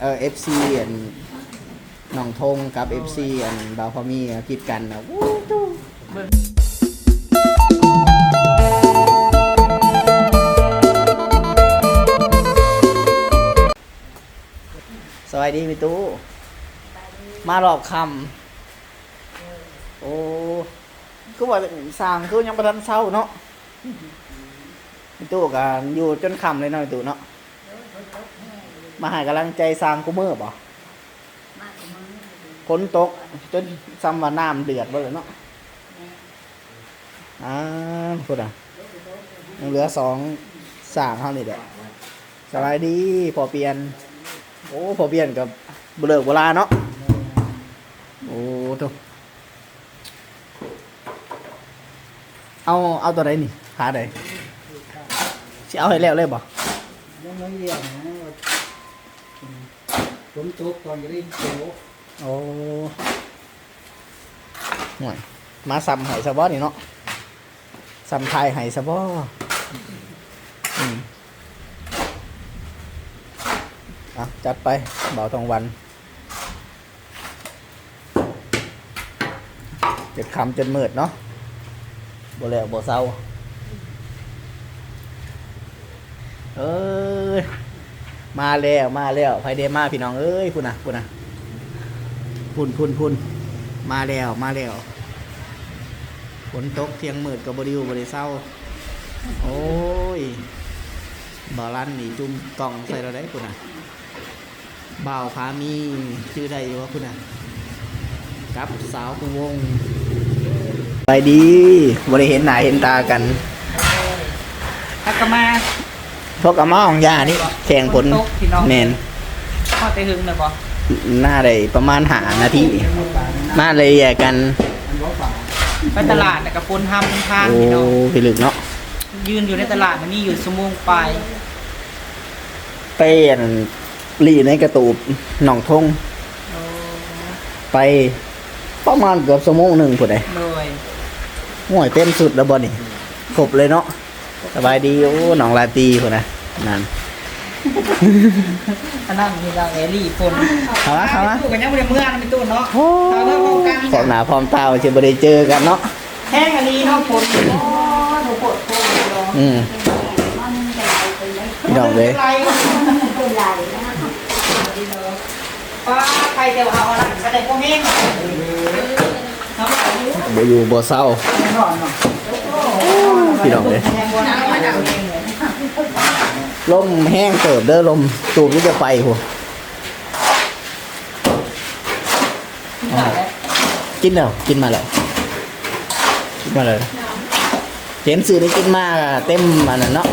เออ FC อันหนองทงกับ FC อันบาวพอมีคิดกันนะวู้ตู้สวัสดีพี่ตู้มารอบคำโอ้ก็ว่าสร้างคือยังประทันเศร้าเนาะพี่ตู้กันอยู่จนคำเลยเนาะพี่ตู้เนาะ มาให้กำลังใจสร้างกูเมื่อบ่ฝนตก จนซ้ำว่าน้ำเดือดบ่เลยเนาะอ่าพูดอะยังเหลือสองสร้างเท่านี้แหละสบายดีพอเปลี่ยน โอ้พอเปลี่ยนกับเบลอเวลาเนาะโอ้ทุกเอาเอาตัวไหนนี่ขาไหนสิเอาให้แล้วเลยบ่ยังไม่เรียนนะว่า ฝนตกตอนจะได้โตโอ้ห่วยมาซ้ำไห้ซะบ่นี่เนาะซ้ำทายไห้ซะบออะจัดไปเบาทองวันเจ็ดคำจนมืดเนาะบ่แล้วบ่เศร้าเอ้ย มาแล้วมาแล้วไฟเดมาพี่น้องเอ้ยพุ่นน่ะพุ่นน่ะพุ่นพุ่นพุ่นมาแล้วมาแล้วฝนตกเที่ยงมืดกับบริวบริเศร้า โอ้ยบาลันนี่จุ่มกล่องใส่เราได้พุ่นน่ะบ่าวพามีชื่อใดอยู่วะพุ่นน่ะกับสาวคุณวงไปดีบริเห็นหน้าเห็นตากันทักกมา พวกอาม่าของยานี่แข่งผลตกพี่น้องแมนพอไปหึงเลยบ่หน้าได้ประมาณหานาทีมาเลยแยกกันไปตลาดแต่กับปนทำทางโอ้พี่น้องพี่ลึกเนาะยืนอยู่ในตลาดมันนี่อยู่สมงปลายไปอันลีในกระตูบหนองทงโอ้ไปประมาณเกือบชั่วโมงหนึ่งผู้ใดเลยห่วยเต็มสุดแล้วบ่นี่ครบเลยเนาะ สบายดีโอ้หนองลาตีผู้นะนั่นอันนั้นมีเราแอรี่คนเอาละเอาละตู้กันยังไม่ได้เมื่อนะเป็นตู้เนาะโอ้เอาเมื่อพร้อมกันพร้อมหน้าพร้อมตาจะบ่ได้เจอกันเนาะแห้งอันนี้เนาะฝนโอ้หนูปวดท้องเนาะอืมพี่น้องเลยไรป้าใครจะเอาอะไรก็ได้พวกแห้งเอาไปอยู่บ่อยู่บ่เศร้านอนเนาะพี่น้องเลย ลมแห้งเติบเด้อลมตูบนี่จะไปหัวกินแล้วกินมาแล้วกินมาเลยเห็นสื่อได้กินมาเต็มอันเนาะ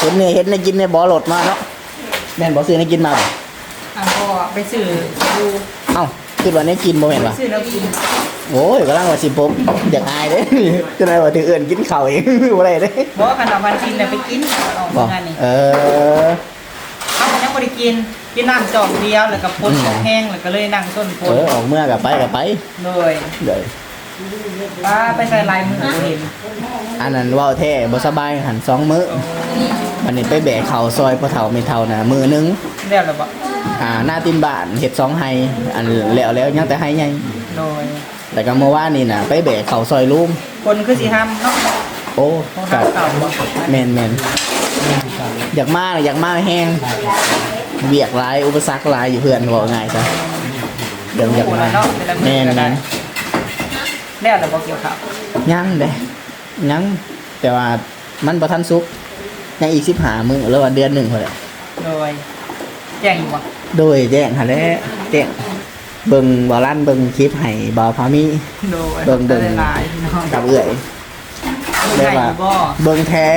เห็นเนี่ยเห็นในกินในบ่อรถมาเนาะแม่นบ่ซื้อในกินมาบ่อันก็ไปสื่อดู คือว่าในกินบ่แม่นไปบ่สื่อแล้วกินโอ้ยกำลังว่าสิผมอยากอายเด้จังได๋ว่าถึงเอิ้นกินข้าวเองบ่ได้เด้บอกว่าขนมวันกินเลยไปกินออกบ่งานนี่เออเขาก็ยังไม่ได้กินกินน้ำจอกเดียวแล้วก็พ้นของแห้งแล้วก็เลยนั่งต้นพ้เอนอออกเมื่อก็ไปก็ไปเลยเด้อป้าไปใส่ลายมือเห็นอันนั้นเว้าแท้บ่สบายหันสองมื้อวันนี้ไปแบกเขาซอยพอเฒ่าไม่เท่านะมือหนึงเรียบเลยบ อกอ่าหน้าตินบ้านเห็ดสองไฮอันแล้วแล้วยังแต่ไฮใหญ่โดยแต่ก็เมื่อวานนี่นะไปแบกเขาซอยลุมคนคือสีห้ำเนาะโอ้ของกัห้ำเก่าบอกแมนแมนอยากมาอยากมาแห้งเบียกหลายอุปสรรคหลายอยู่เพื่อนบอกง่ายจ้ะเดี๋ยวอยากมาแมนแมนเรียบเลยบอกเกี่ยวกับยังเด้ยังแต่ว่ามันประทันซุกยังอีกสิบหามือแล้ววันเดือนหนึ่งพอแหละโดย แจ้งอยู่บ่โดยแจ้งหาแล้วแจ้งเบิ่งบอลั่นเบิ่งคลิปให้บาวพามี โดยเบิ่งเบิ่งลายพี่น้องกับเอื่อยได้อยู่บ่เบิ่งแท้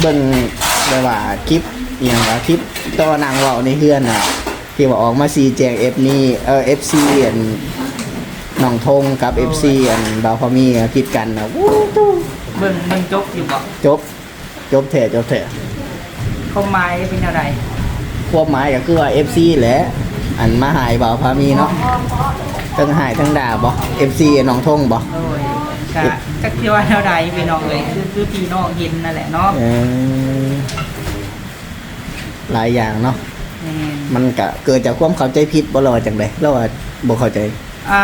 เบิ่งได้ว่าคลิปอหย่างว่าคลิปตัวนางเว้าในเฮือนน่ะ ที่ว่าออกมาซีแจง F นี่เออ FC อันน้องทงกับ FC อันบาวพอมีคิดกันนะวู้ตู้เบิ่งเบิ่งจบอยู่บ่จบ จบแท้จบแท้เข้าไม้เป็นอะไร ความหมายก็คือว่า FC แหละอันมาหายบาวพามีเนาะทั้งหายทั้งด่าบ่ FC น้องทงบ่โดยก็ก็คิดว่าเท่าใดพี่น้องเลยคือคือพี่น้องเห็นนั่นแหละเนาะเออหลายอย่างเนาะแม่น มันก็เกิดจากความเข้าใจผิดบ่รอจังไดเราว่าบ่เข้าใจ อ่า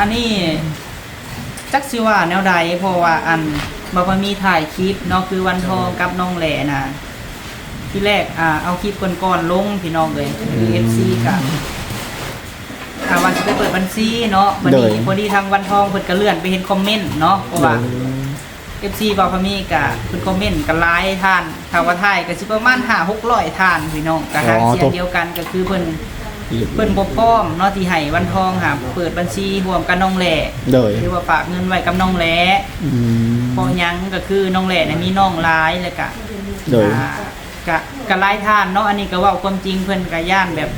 อันนี้จักสิว่าแนวใดเพราะว่าอันบ่ว่ามีถ่ายคลิปเนาะคือวันทองกับน้องแหล่น่ะ ที่แรกอ่าเอาคลิปก่อนๆลงพี่น้องเลยคือ FC กับอ่าวันจะไปเปิดบัญชีเนาะวันนี้โดยพอดีทางวันทองเพิ่นก็เลื่อนไปเห็นคอมเมนต์เนาะเพราะว่า FC บ่าวพะมีกะเพิ่นคอมเมนต์กันหลายท่านถ้าว่าถ่ายก็สิประมาณ5 600ท่านพี่น้องก็หางอ๋อเสียตังวเดียวกันก็คือเพิ่นเพิ่นบ่พร้อมเนาะที่ให้วันทองหาเปิดบัญชีร่วมกับน้องแหล่โดยหรือว่าฝากเงินไว้กับน้องแหล่อืมเพราะหยังก็คือน้องแหล่เนี่ยมีน้องหลายแล้วก็โดย อ่าก็ก็หลายท่านเนาะอันนี้ก็เว้าความจริงเพิ่นก็ย่านแบบ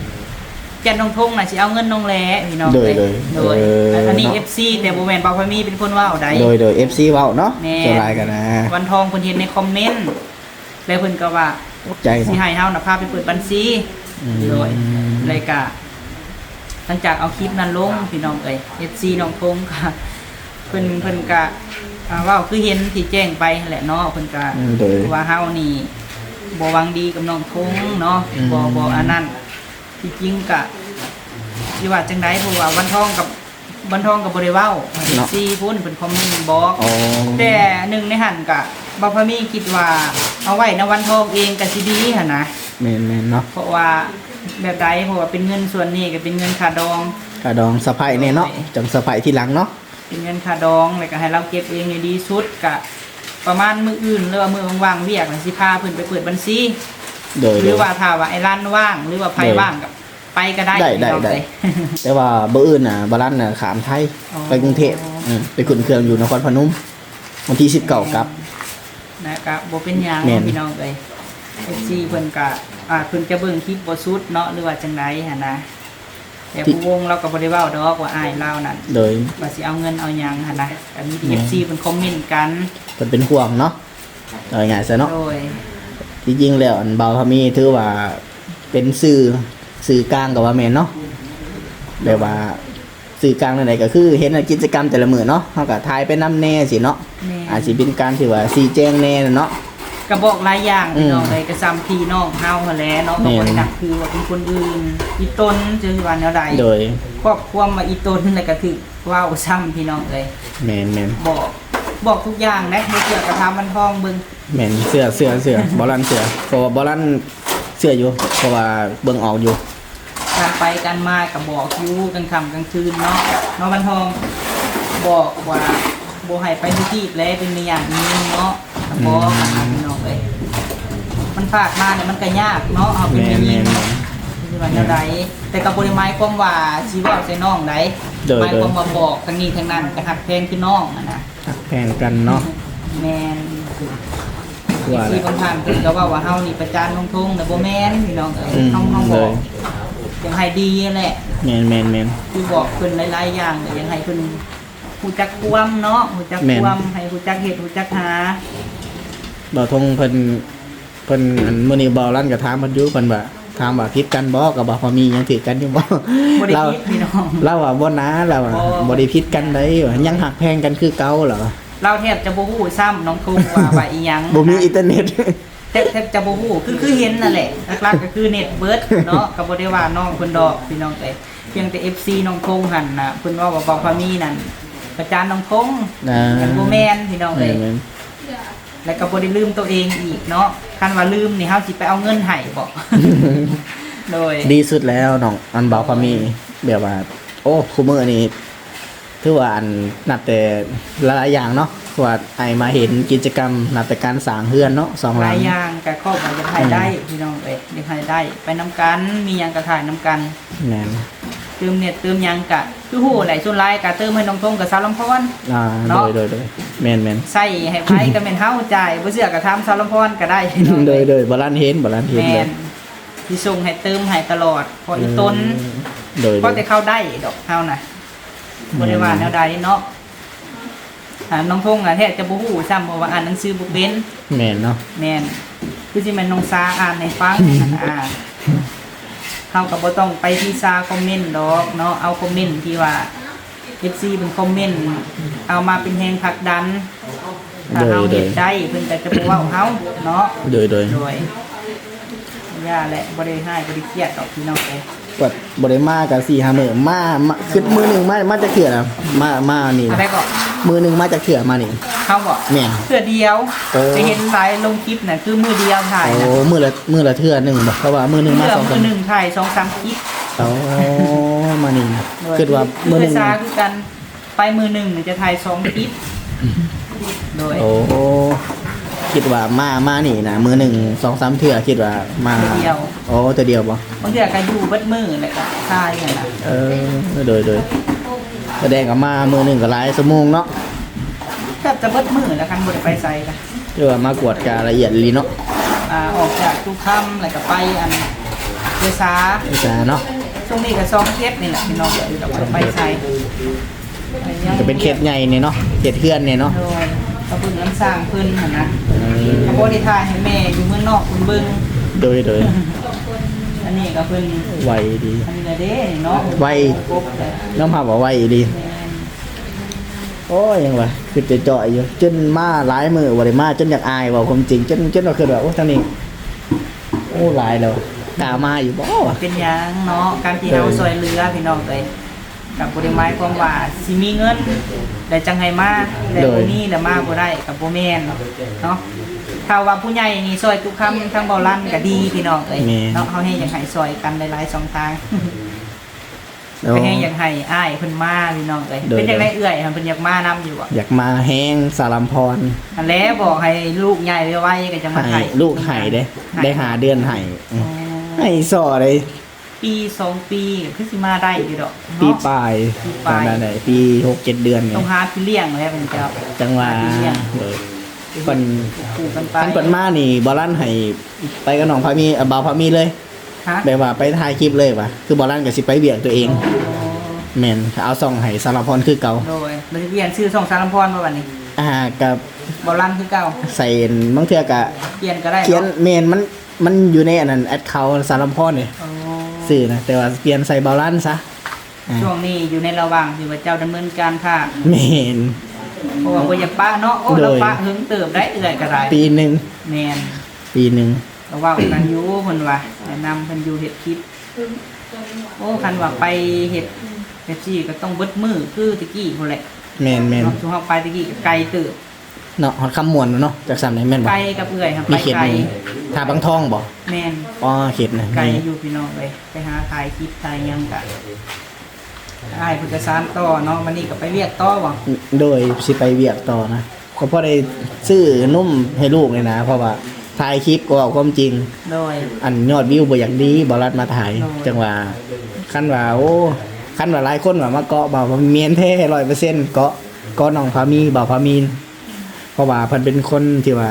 แก่นน้องทงน่ะสิเอาเงินน้องแหล่พี่น้องโดยโดยโดยเอออั อันนี้เนาะ FC แต่บ่แม่นบ่าวพะมีเป็นคนเว้าใดโดยโดย FC เว้าเนาะแม่เจ้าลายกันนะ วันทองเพิ่นเห็นในคอมเมนต์แล้วเพิ่นก็ว่าตกใจสิเนาะให้เฮาน่ะพาไปเปิดบัญชีอืม โดยรายการหลังจากเอาคลิปนั้นลงพี่น้องเอ้ย FC น้องพงค่ะเพิ่นเพิ่นกะอ่าเว่าคือเห็นที่แจ้งไปแหละเนาะเพิ่นกะอืมโดย ว่าเฮานี่ บ่หวังดีกับน้องพงเนาะอืม บ่บ่อันนั้นที่จริงกะสิว่าจังได๋เพราะว่าวันทองกับวันทองกับบ่ได้เว้า FC พุ่นเพิ่นคอมเมนต์บอก อ๋อ แต่หนึ่งในหันกะบ่พอมีคิดว่าเอาไว้ในวันทองเองก็สิดีหั่นนะแม่นแม่นเนาะเพราะว่าแบบใดเพราะว่าเป็นเงินส่วนนี้ก็เป็นเงินค่าดอง กระดองสะพายเนี่ยเนาะจังสะพายที่หลังเนาะเป็นเงินค่าดองแล้วก็ให้เราเก็บเองอยู่ดีสุดกะ ประมาณมื้ออื่นหรือว่ามื้อว่างๆเวียกน่ะสิพาเพิ่นไปเปิดบัญชี โดยหโดรือยว่าถ้าว่าไอ้ร้านว่าง หรือว่าไผได้ ว่างก็ไปก็ได้ได้ได้พี่น้องได้เอ้ย แต่ว่าเบอร์อื่นน่ะบาลันน่ะขามไทยอ๋อ ไปกรุงเทพอืมไปขุนเครื่องอยู่นครพนมวันที่19กับ นะครับบ่เป็นหยังแม่น พี่น้องเอ้ย FC เพิ่นก็อ่าเพิ่นจะเบิ่งคลิปบ่สุดเนาะหรือว่าจังไดหั่นนะ แต่ผู้วงเราก็บ่ได้เว้าดอกว่าอายเรานั่นโดย ว่าสิเอาเงินเอาหยังหั่นนะก็มีแม่น FC เพิ่นคอมเมนต์กันเพิ่นเป็นห่วงเนาะเอาง่ายๆซะเนาะโดยที่จริงแล้วอันเบาพามีถือว่าเป็นสื่อสื่อกลางกับว่าแม่นเนาะแบบว่าสื่อกลางนั่นไหนก็คือ เห็นกิจกรรมแต่ละมื้อเนาะเฮาก็ถ่ายไปนํแน่สิเนาะแม่อาจสิเป็นการที่ว่าสีแจ้งแน่เนาะ ก็บอกหลายอย่างอืมพี่น้องเลยก็ซ้ำพี่น้องเฮาหั่นแหละเนาะก็บ่ได้นับคือว่าเป็นคนอื่นอีตนจะว่าแนวใดโดยครอบครัวมาอีตนแล้วก็คือเว้าซ้ำพี่น้องเลย แม่นแม่นบอกบอกทุกอย่างนะบ่เกี่ยวกับทำมันทองเบิ่งแม่นเสื้อเสื้อเสื้อบอลันเสื้อเพราะว่าบอลันเสื้ออยู่เพราะว่าเบิ่งออกอยู่ การไปกันมาก็บอกอยู่กลางค่ำกลางคืนเนาะเนาะมันทองบอกว่าบ่ให้ไปทุกที่แล้วเป็นในอย่างนี้เนาะก็บอกกันนะพี่น้อง เอ้ยมันฝากมาเนี่ยมันก็ยากเนาะเอาเป็นแม่นมีแม่นแม่นคือว่าแนวใดแต่กับบริไม้ความว่าชีว่าใส่น้องใดโดยหมายความว่าบอกทั้งนี้ทั้งนั้นก็หักแพงคือน้องอะนะหักแพงกันเนาะแมน ว่าแหที่ละ บางท่านเพิ่นก็ว่าว่าเฮานี่ประจานลงทงแต่บ่แม่นพี่น้องเอ้ยอืมเฮาเฮาบเลอกยอย่างให้ดีแหละแม่นแม่นแม่นคือบอกเพิ่นหลายๆอย่างก็อย่างให้เพิ่นฮู้จักความเนาะฮู้จักแม่น ความให้ฮู้จักเฮ็ดฮู้จักหา บ่ทงเพิ่นเพิ่นอันมื้อนี้บอลันก็ถามเพิ่นอยู่เพิ่นว่าถามว่าผิดกันบ่ก็บ่พอมีหยังผิดกันอยู่บ่บ่ได้เราคิดพี่น้อง เราว่าบ่นะเราว่าบ่ บ่ได้ผิดกันได้ว่ายังหักแพงกันคือเก่าเหรอเราแทบจะบ่ฮู้ซ้ำน้องทงว่าว่าอีหยังบ่มีอินเทอร์เน็ต แทบแทบจะบ่ฮู้คือคือเห็นนั่นแหละหลักๆก็คือเน็ตเบิร์ดเนาะก็บ่ได้ว่าน้องเพิ่นดอกพี่น้องแต่เพียงแต่ FC น้องคงหั่นน่ะเพิ่นว่าว่าเบาพามีนั่นประจานน้องคงนะกันบ่แม่นพี่น้องแม่เอ้ยนแม่น แล้วก็บ่ได้ลืมตัวเองอีกเนาะคันว่าลืมนี่เฮาสิไปเอาเงินให้บ่ โดย ดีสุดแล้วน้องอันเบาพอมีแบบว่า โอ้คุมือนี้ถือว่าอันนับแต่หลายๆอย่างเนาะว่าไอมาเห็นกิจกรรมนับแต่การสร้างเฮือนเนาะสองหหลัลางยอย่างก็ครอบว่าจะถ่ายได้พี่น้องเอ้ยจะถ่ายได้ ไปนํกันมีหยังก็ถ่ายนํกัน แม่น เติมเน็ตเติมหยังก็ คือฮู้แหละส่วนหลายก็เติมให้น้องทงกับสาวลำพรอ่าเนาะโดยโดยโดยแม่นแม่นใส่ให้ไผก็เป็นเฮาจ่ายบ่เชื่อก็ทำสารพรก็ได้พี่น้องโดยโดยบาลานเห็นบาลานเห็นแมเลยนที่ส่งให้เติมให้ตลอดพออีตนโดยโดก็ยจะเข้าได้ดอกเฮาน่ะบ่ได้ว่าแนวใดเนาะอ่าน้องพงษ์อะแท้จะบ่ฮู้ซ้ำเพราะว่าอ่านหนังสือบ่เป็นแม่นเนาะแม่นคือสิแม่นน้องซาอ่านให้ฟังนั่นอ่า เฮาก็บ่ต้องไปที่ซาคอมเมนต์ดอกเนาะเอาคอมเมนต์ที่ว่า FC เป็นคอมเมนต์เอามาเป็นแรงผลักดันถ้าเฮาเฮ็ดได้เพิ่นก็จะบ่เว้าเฮาเนาะโดยโดย โดยเวย่าและบ่ได้ให้บ่ได้เครียดดอกพี่น้องเอ้ย กดบ่ได้มากับ4 5มื้อมามาคือมือหนึงมามาจากเถื่อนะมามานี่ อะไรก็มือหนึงมาจากเถื่อมานี่ เขาบอกแม่นเพื่อเดียวโอ้จะเห็นหลายลงคลิปน่ะคือมือเดียวถ่ายโอ้นะมือละมือละเถื่อหนึงบ่เพราะว่ามือหนึงเพื่มาอสองมืคอนหนึ่งถ่ายสองสามคลิปโอ้มานี่นะคิดว่ามือหนึงซาคือกันไปมือหนึ่งจะถ่ายสองคลิปโดย โอ้ คิดว่ามามานี่นะมือหนึ่งสองสามเถื่อคิดว่ามาเดียว โอ้ตัวเดียวบ่บางทีก็อยู่เบิดมือแล้วก็ถ่ายกันนะเออโดยโดยแสดงกับมามือหนึ่งกับหลายสมงเนาะแทบจะเบิดมือแล้วกันบ่ได้ไปใส่กันเรียกว่ามากวดกาละเอียดลีเนาะอ่าออกจากทุกค่ำแล้วก็ไปอันเดซาไอ้จ้าเนาะช่วงนี้ก็ซองเคสนี่แหละพี่น้องเดี๋ยวเราไปใส่จะเป็นเขตใหญ่เนี่ยเนาะเขตเพื่อนเนี่ยเนาะ โดย กระเบื้องน้ำสร้างเพิ่นหั่นนะเออเขาบ่ได้ถ่ายให้แม่อยู่เมืองนอกคุณเบิ่งโดยโดยอันนี้ก็เพิ่นไวดีอันนี้ก็เด้เนาะไวครบเลยน้ำภาพว่าไวดีแม่นโอ้ยยังวะคือจะเจาะอยู่จนมาหลายมือวันมาจนอยากอายว่าความจริงจนจนว่าคือแบบโอ้ทางนี้โอ้หลายแล้วกล้ามาอยู่บ่วะ เป็นหยังเนาะการที่เราซอยเรือพี่น้องเอ้ย กับบ่ได้หมายความว่าสิมีเงินได้จังให้มาแต่บ่มีแล้วมาบ่ได้กับบ่แม่นเนาะถ้าว่าผู้ใหญ่นี่ซอยทุกคำทั้งเบาลั่นก็ดีพี่น้องเอ้ยเนาะเฮาให้อยากให้ซอยกันหลายๆสองทางโอ้ ก็ให้อยากให้อ้ายเพิ่นมาพี่น้องเอ้ยโดย เป็นจังไดเอื้อยเพิ่นอยากมานํอยู่บ่อยากมาแห้งสารัมพรอันแล้วบอกให้ลูกใหญ่ไว้ๆก็จะมาให้ให้ลูกไห้เด้ ได้หาเดือนไห้อ๋อให้สอเลย ปีสองปีก็คือสิมาได้อยู่ดอกปีเนาะ ปลายปีปลายตอนนั้นไหนปีหกเจ็ดเดือนไงต้องหาพี่เลี้ยงแล้วเป็นเจ้าจังหวะพี่เลี้ยงเออเพิ่นปลูกกันไปท่านเปิดมานี่บอลันให้ไปกับน้องพามีเอ่อบ่าวพามีเลยฮะแบบว่าไปถ่ายคลิปเลยว่ะคือบอลันก็สิไปเบียกตัวเองแม่นเอาส่องให้สารพรคือเก่าโดยเราจะเปลี่ยนชื่อส่งสารพรมาวันนี้อ่ากับบอลลันคือเก่าใส่บางเทื่อก็เปลี่ยนก็ได้เขียนเนาะเมนมันมันอยู่ในอันนั้นแอดเขาสารพรนี่อ๋อ สื่อนะแต่ว่าเปลี่ยนใส่บอลันซะอ่าช่วงนี้อยู่ในระหว่างที่ว่าเจ้าดำเนินการค่ะแมน เพราะว่าบ่อยากป้าเนาะโอ้โดย เราป้าหึงเติบได้เอื่อยก็ได้ปีหนึ่งแมนปีหนึ่งเราเว่ากันอยู่เพิ่นว่าแนะนำเพิ่นอยู่เฮ็ดคลิป โอ้คันว่าไปเฮ็ดเฮ็ดซี่ก็ต้องเบิดมือคือตะกี้พุ่นแหละ แมนแมนเนาะช่วงเฮาไปตะกี้ก็ไกลเติบ เนาะฮอดคำมวนเนาะจากสามไหนแม่นบ่ไกลกับเอื่อยครับมีไปเขตไกลหนึ่งทาบางทองบ่แม่นอ๋อเขตนะไกลนี่อยู่พี่น้องเลยไปหาถ่ายคลิปถ่ายหยังกะอ้ายเพิ่นจะสานต่อเนาะวันนี้ก็ไปเรียกต่อบ่โดยสิไปเวียกต่อนะก็พอได้ซื้อนุ่มให้ลูกเลยนะ เพราะว่าถ่ายคลิปก็เอาความจริง โดย อันยอดวิวบ่อย่างดีบ่รัดมาถ่าย โอ้ย จังว่าคันว่าโอ้คันว่าหลายคนว่ามาเกาะบ่าวพามีนแท้100%เกาะเกาะน้องพามีบ่าวพามีนเพ ราะว่าเพิ่นเป็นคนที่ว่า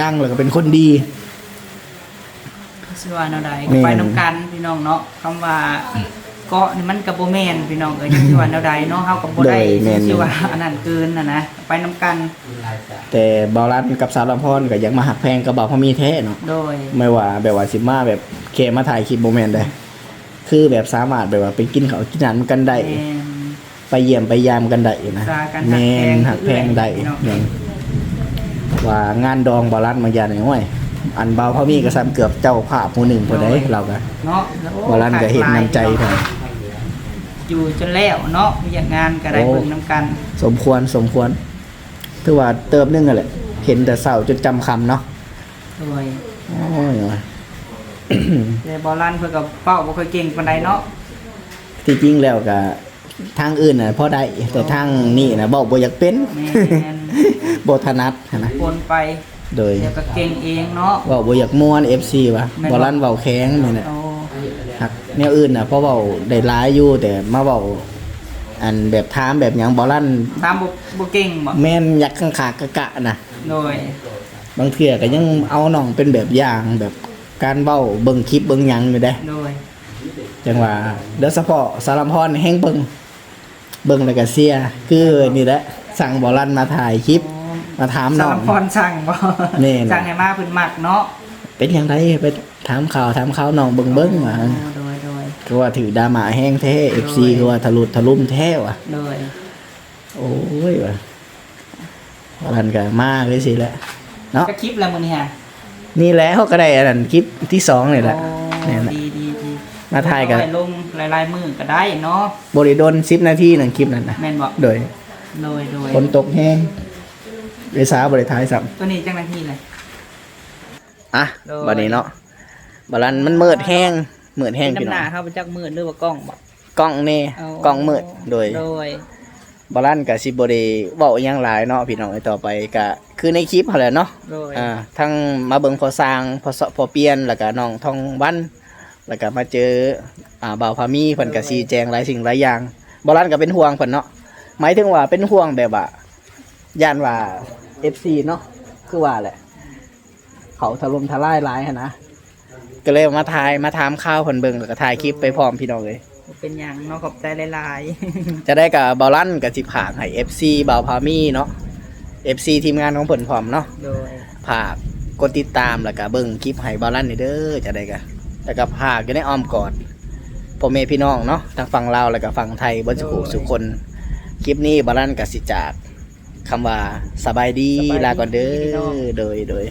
ดังแล้วก็เป็นคนดี สิว่าแนวใดแม่ก็นไปนํกันพี่น้องเนาะคำว่าเกาะนี่มันก็บ่แม่นพี่น้องเอ้ยสิว่าแนวใดเนาะเฮาก็บ่ได้โดยแม่น สิว่าอันนั้นเกินน่ะนะไปนํกันแต่บ่าวรัดกับสาวลำพรก็อยากมาหักแพงกับบ่าวพามีแท้เนาะโดย ไม่ว่าแบบว่าสิมาแบบเคมาถ่ายคลิปบ่แม่นได้คือแบบสามารถแบบว่าไปกินข้าวกินน้ำกันได้แม่นไปเยี่ยมไปยามกันได้นะสากันแม่นหัหักกแพแพงงได้พี่น้องแม่น ว่างานดองบ่รัดบางอย่างนี่ห้วยอันเบาพามีก็ซ้ำเกือบเจ้าภาพผู้หนึ่งผู้ใดเราก็เนาะแล้วโอ้บ่รันก็เห็นน้ำใจเพิ่นอยู่จนแล้วเนาะมีอย่างงานก็ได้โอ้เบิ่งนํกัน สมควรสมควรถือว่าเติมนึงนั่นแหละเห็นแต่เสาจนจำคำเนาะโดยโอ้ยแต่บอลลันเพิ่นก็เป้าบ่ค่อยเก่งปานใดเนาะที่จริงแล้วก็ทางอื่นน่ะพอได้แต่ทางนี่น่ะบอกบ่อยากเป็นแม่น บ่ถนัดนะคนไปโดยเดี๋ยวก็เก่งเองเนาะเว้าบ่อยากม่วน FC ว่ะแม่นบ่บ่ลั่นเว้าแข็งนี่น่ะโอ้หักแนวอื่นน่ะเพราะเว้าได้หลายอยู่แต่มาเว้าอันแบบถามแบบหยังบ่ลั่นตามบ่บ่เก่งบ่แม่นยักข้างขากะกะน่ะโดยบางเทื่อก็ยังเอาน้องเป็นแบบอย่างแบบการเว้าเบิ่งคลิปเบิ่งหยังอยู่เด้ โดยจังว่าโดยเฉพาะสารมพรแห่งเบิ่งเบิ่งแล้วก็เสีย คือนี่แหละ สั่งบ่ลั่นมาถ่ายคลิป มาถามสาน้อรงพรสั่งบ่แม่น สั่งให้มาเพิ่นมักเนาะเป็นอย่างไรไปถามข่าวถามข่าวน้องเบิ่งเบิ่งว่าโอ้โดยโดย ก็ว่าถือดราม่าแห้งแท้ FC ก็ว่าทะลุทะลุ่มแท้ว่ะ โดย โอ้ยว่ะรันก็มาเลยสิแหละเนาะ ก็คลิปแล้วมื้อนี้ฮะนี่แหล้วก็ได้อันนั้นคลิปที่สองนี่แหละอ๋อเนี่ยแหละดีดีดีมาถ่ายกัน เอไปลงหลายๆมือก็ได้เนาะบริโดนสิบนาทีหนึ่งคลิปนั้นนะแม่นบอกโดย โดยโดยฝนตกแห้งเวสาบริท้ายสัมตัวนี้จังนาทีเลย อะโดย บันนี้เนาะบาลันมันมืดแห้งมืดแห้งเป็นพี่น้ำหน้อนางเข้าไปจักมือหรือว่ากล้องบอกกล้องนี่เอากล้องมืดโดย โดย บาลันกับซิบริเว้าอิหยังหลายเนาะพี่น้องไอ้ต่อไปก็คือในคลิปเขาแหละเนาะโดย อ่าทั้งมาเบิ่งพอสร้างพอสพอเปลี่ยนแล้วก็น้องทองวันแล้วก็มาเจออ่าบ่าวพามีเพิ่นก็ชี้แจงหลายสิ่งหลายอย่างบาลันก็เป็นห่วงเพิ่นเนาะ หมายถึงว่าเป็นห่วงแบบว่าย่านว่า FC เนาะคือว่าแหละ เขาถล่มทลายหลายหั้นนะก็เลยมาถ่ายมาถามข่าวเพิ่นเบิ่งแล้วก็ถ่ายคลิปไปพร้อมพี่น้องเลยเป็นอย่างเนาะขอบใจหลายจะได้กับบาลันกับสิผากให้ FC บ่าวพามีเนาะ FC ทีมงานของเพิ่นพร้อมเนาะๆ โดย ผากกดติดตามแล้วก็เบิ่งคลิปให้บาลันนี่เด้อจะได้กะแล้วก็ผากอยู่ในอ้อมกอดพ่อแม่พี่น้องเนาะทั้งฝั่งลาวแล้วก็ฝั่งไทยบ่สุขสุขคน คลิปนี้บาลันก็สิจากคำว่าสบายดีลาก่อนเด้อโดยโดย